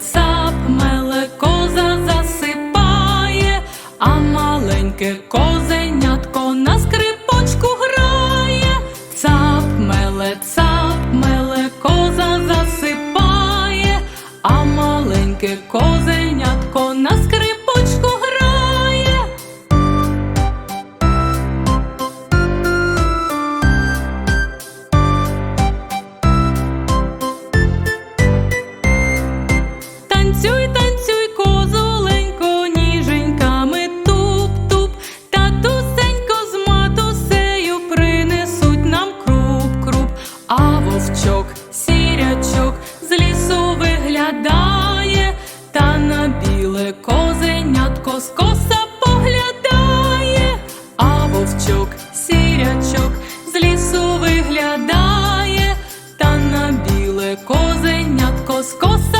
Ходить сап, меле коза засипає, а маленьке козенятко на скрипочку грає, цап, меле, цап, меле коза засипає, а маленьке коза. та на біле козенятко скоса поглядає, а вовчок сірячок з лісу виглядає, та на біле козенятко скоса.